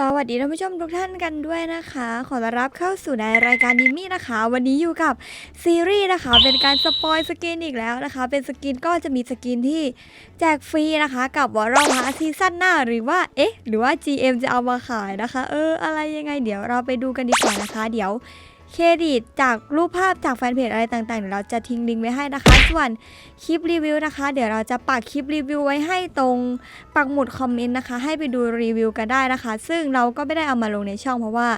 สวัสดีท่านผู้ชมทุกท่านกันด้วยนะคะ ขอต้อนรับเข้าสู่ในรายการดิมี่นะคะ วันนี้อยู่กับซีรีส์นะคะ เป็นการสปอยสกินอีกแล้วนะคะ เป็นสกินก็จะมีสกินที่แจกฟรีนะคะ กับวอร์รพาซีซั่นหน้าหรือว่าเอ๊ะ หรือว่า GM จะเอามาขายนะคะ เออ อะไรยังไงเดี๋ยวเราไปดูกันดีกว่านะคะ เดี๋ยว เครดิตจากรูปภาพจากแฟนเพจอะไรต่างๆเดี๋ยวเราจะทิ้งลิงก์ไว้ให้นะคะ ส่วนคลิปรีวิวนะคะ เดี๋ยวเราจะปักคลิปรีวิวไว้ให้ตรงปักหมุดคอมเมนต์นะคะ ให้ไปดูรีวิวกันได้นะคะ ซึ่งเราก็ไม่ได้เอามาลงในช่องเพราะว่า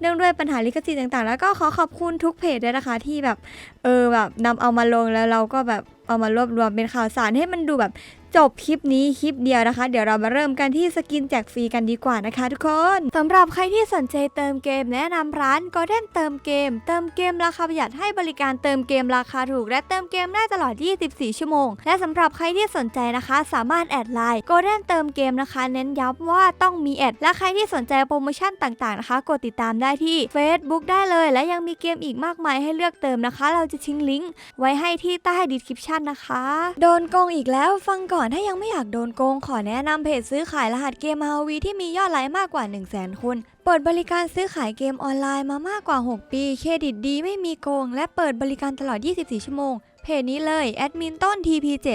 เนื่องด้วยปัญหาลิขสิทธิ์ต่างๆ แล้วก็ขอขอบคุณทุกเพจด้วยนะคะที่แบบเออแบบนำเอามาลงแล้วเราก็แบบเอามารวบรวมเป็นข่าวสารให้มันดูแบบ จบคลิปนี้คลิปเดียวนะคะ เดี๋ยวเรามาเริ่มกันที่สกินแจกฟรีกันดีกว่านะคะ ทุกคนสำหรับใครที่สนใจเติมเกมแนะนำร้าน Golden เติมเกม เติมเกมราคาประหยัดให้บริการเติมเกมราคาถูก และเติมเกมได้ตลอด 24 ชั่วโมง และสำหรับใครที่สนใจนะคะ สามารถแอดไลน์ Golden เติมเกมนะคะ เน้นย้ำว่าต้องมีแอดและใครที่สนใจโปรโมชั่นต่างๆนะคะกดติดตามได้ที่ Facebook ได้เลย และยังมีเกมอีกมากมายให้เลือกเติมนะคะ เราจะทิ้งลิงก์ไว้ให้ที่ใต้ description นะคะ โดนโกงอีกแล้วฟังก่อนถ้ายังไม่อยากโดนโกง ขอแนะนำเพจซื้อขายรหัสเกม RV ที่มียอดไลค์มากกว่า 1 0 0 0 0แสนคนเปิดบริการซื้อขายเกมออนไลน์มามากกว่า 6 ปี เครดิตดีไม่มีโกง และเปิดบริการตลอด 24 ชั่วโมง เพจนี้เลยแอดมินต้น TP7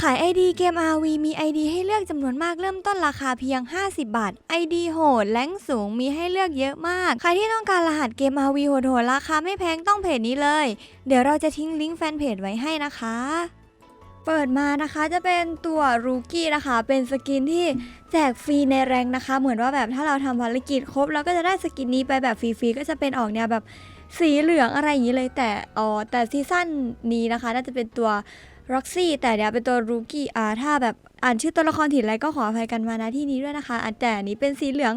ขาย ID เกม RV มี ID ให้เลือกจำนวนมากเริ่มต้นราคาเพียง 50 บาท ID โหดแรงสูงมีให้เลือกเยอะมาก ใครที่ต้องการรหัสเกม RV โหดๆราคาไม่แพงต้องเพจนี้เลย เดี๋ยวเราจะทิ้งลิงก์แฟนเพจไว้ให้นะคะ เปิดมานะคะจะเป็นตัวรูกี้นะคะ เป็นสกินที่แจกฟรีในแรงนะคะ เหมือนว่าแบบถ้าเราทำภารกิจครบเราก็จะได้สกินนี้ไปแบบฟรีๆก็จะเป็นออกแนวแบบสีเหลืองอะไรอย่างนี้เลยแต่อ๋อแต่ซีซั่นนี้นะคะ น่าจะเป็นตัวลักซี่แต่เดี๋ยวเป็นตัวรูกี้อ่าถ้าแบบ อ่านชื่อตัวละครถิ่นอะไรก็ขออภัยกันมาณที่นี้ด้วยนะคะอะแต่นี้เป็นสีเหลือง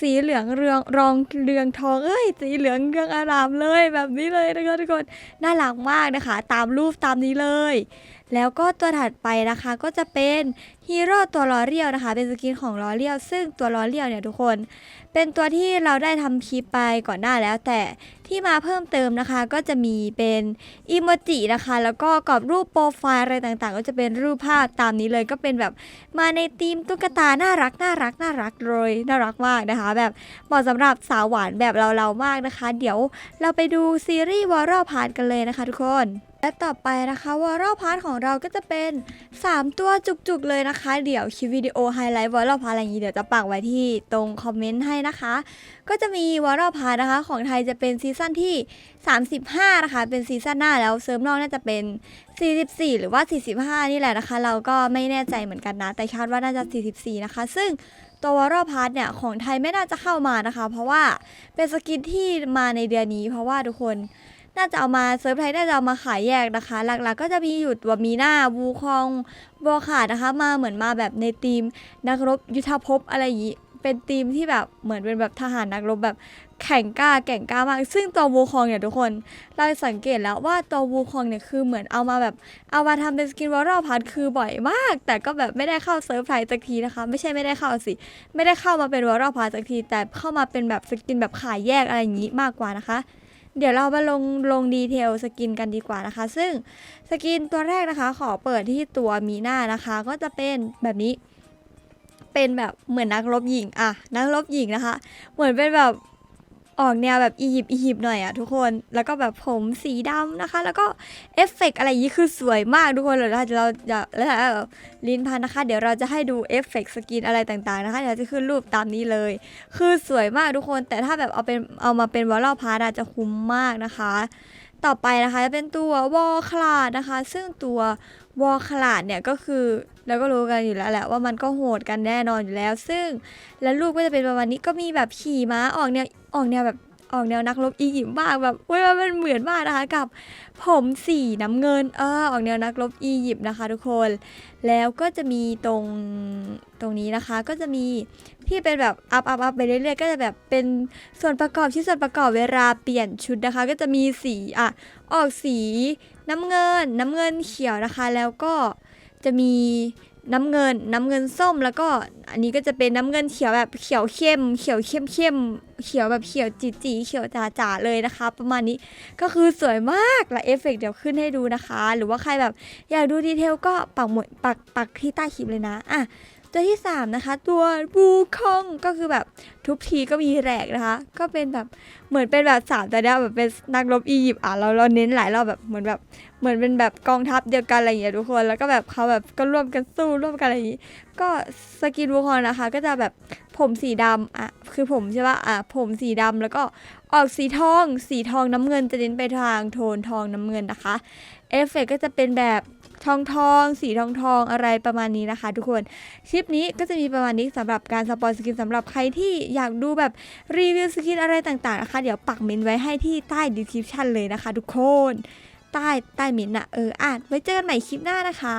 สีเหลืองเรืองรองเรืองทองเอ้ย สีเหลืองเรืองอารามเลยแบบนี้เลยนะคะทุกคนน่ารักมากนะคะ ตามรูปตามนี้เลย แล้วก็ตัวถัดไปนะคะก็จะเป็นฮีโร่ตัวลอเรียลนะคะ เป็นสกินของลอเรียลซึ่งตัวลอเรียลเนี่ยทุกคน เป็นตัวที่เราได้ทำคลิปไปก่อนหน้าแล้วแต่ที่มาเพิ่มเติมนะคะก็จะมีเป็นอีโมจินะคะ แล้วก็กรอบรูปโปรไฟล์อะไรต่างๆ ก็จะเป็นรูปภาพตามนี้เลยก็เป็นแบบมาในธีมตุ๊กตาน่ารักน่ารักน่ารักเลยน่ารักมากนะคะ แบบเหมาะสำหรับสาวหวานแบบเราๆมากนะคะ เดี๋ยวเราไปดูซีรีส์วอร์รพาร์ทกันเลยนะคะทุกคน และต่อไปนะคะวอร์รพาร์ทของเราก็จะเป็น 3 ตัวจุกๆเลยนะคะ เดี๋ยวคลิปวิดีโอไฮไลท์วอร์รพาร์ทอะไรอย่างนี้เดี๋ยวจะปักไว้ที่ตรงคอมเมนต์ให้นะคะ ก็จะมีวอร์รพาร์ทนะคะ ของไทยจะเป็นซีซั่นที่ 35 นะคะ เป็นซีซั่นหน้าแล้วเซิร์ฟนอกน่าจะเป็น 44 หรือว่า 45 นี่แหละนะคะ เราก็ไม่แน่ใจเหมือนกันนะ แต่คาดว่าน่าจะ 44 นะคะ ซึ่งตัววอร์รพาร์ทเนี่ยของไทยไม่น่าจะเข้ามานะคะ เพราะว่าเป็นสกินที่มาในเดือนนี้ เพราะว่าทุกคน น่าจะเอามาเซิร์ฟไทยน่าจะเอามาขายแยกนะคะ หลักๆ ก็จะมีอยู่ตัวมีหน้าวูคองบอขาดนะคะ มาเหมือนมาแบบในทีมนักรบยุทธภพอะไรอย่างนี้เป็นทีมที่แบบเหมือนเป็นแบบทหารนักรบแบบแข่งกล้าแก่งกล้ามาก ซึ่งตัววูคองเนี่ยทุกคน เราสังเกตแล้วว่าตัววูคองเนี่ยคือเหมือนเอามาแบบเอามาทำเป็นสกินวอลล์พัทคือบ่อยมาก แต่ก็แบบไม่ได้เข้าเซิร์ฟไทยสักทีนะคะ ไม่ใช่ไม่ได้เข้าสิ ไม่ได้เข้ามาเป็นวอลล์พัทสักที แต่เข้ามาเป็นแบบสกินแบบขายแยกอะไรอย่างนี้มากกว่านะคะ เดี๋ยวเรามาลงลงดีเทลสกินกันดีกว่านะคะ ซึ่งสกินตัวแรกนะคะ ขอเปิดที่ตัวมีหน้านะคะ ก็จะเป็นแบบนี้ เป็นแบบเหมือนนักรบหญิงอะนักรบหญิงนะคะ เหมือนเป็นแบบ ออกแนวแบบอียิปต์อียิปต์หน่อยอะทุกคนแล้วก็แบบผมสีดำนะคะ แล้วก็เอฟเฟกต์อะไรอย่างนี้คือสวยมากทุกคนเดี๋ยวเราจะเราจะแล้วลินพันนะคะ เดี๋ยวเราจะให้ดูเอฟเฟกต์สกินอะไรต่างๆนะคะเดี๋ยวจะขึ้นรูปตามนี้เลย คือสวยมากทุกคนแต่ถ้าแบบเอาเป็นเอามาเป็นวอลล์พาร์ตจะคุ้มมากนะคะต่อไปนะคะจะเป็นตัววอลคลาดนะคะ ซึ่งตัววอลคลาดเนี่ยก็คือ เราก็รู้กันอยู่แล้วแหละว่ามันก็โหดกันแน่นอนอยู่แล้ว ซึ่งแล้วรูปก็จะเป็นประมาณนี้ก็มีแบบขี่ม้าออกแนวออกแนวแบบออกแนวนักรบอียิปต์มากแบบเว้ยมันเหมือนมากนะคะกับ ผมสีน้ำเงินเออออกแนวนักรบอียิปต์นะคะทุกคน แล้วก็จะมีตรงตรงนี้นะคะก็จะมีที่เป็นแบบอัพอัพอัพไปเรื่อยๆก็จะแบบเป็นส่วนประกอบชิ้นส่วนประกอบเวลาเปลี่ยนชุดนะคะ ก็จะมีสีอะออกสีน้ำเงินน้ำเงินเขียวนะคะ แล้วก็ จะมีน้ำเงินน้ำเงินส้มแล้วก็อันนี้ก็จะเป็นน้ำเงินเขียวแบบเขียวเข้ม เขียวเข้มเข้มเขียวแบบเขียวจีจีเขียวจ๋าจ๋าๆเลยนะคะ ประมาณนี้ก็คือสวยมากและเอฟเฟกต์เดี๋ยวขึ้นให้ดูนะคะ หรือว่าใครแบบอยากดูดีเทลก็ปักหมุดปักปักที่ใต้คลิปเลยนะอะ ตัวที่ 3 นะคะ ตัวบูคองก็คือแบบทุบทีก็มีแหลกนะคะ ก็เป็นแบบเหมือนเป็นแบบสามตัวเนี้ยแบบเป็นนักรบอียิปต์อะเราเราเน้นหลายรอบแบบเหมือนแบบเหมือนเป็นแบบกองทัพเดียวกันอะไรอย่างเงี้ยทุกคนแล้วก็แบบเขาแบบก็ร่วมกันสู้ร่วมกันอะไรอย่างงี้ ก็สกินบูคองนะคะ ก็จะแบบผมสีดำอะคือผมใช่ปะอะผมสีดำแล้วก็ออกสีทอง สีทองน้ำเงินจะเน้นไปทางโทนทองน้ำเงินนะคะเอฟเฟกต์ก็จะเป็นแบบ ทองทองสีทองทองอะไรประมาณนี้นะคะ ทุกคนคลิปนี้ก็จะมีประมาณนี้สำหรับการสปอยสกินสำหรับใครที่อยากดูแบบรีวิวสกินอะไรต่างๆนะคะ เดี๋ยวปักเมนไว้ให้ที่ใต้ดีคริปชันเลยนะคะ ทุกคน ใต้ใต้เมนอะเอออ่านไว้เจอกันใหม่คลิปหน้านะคะ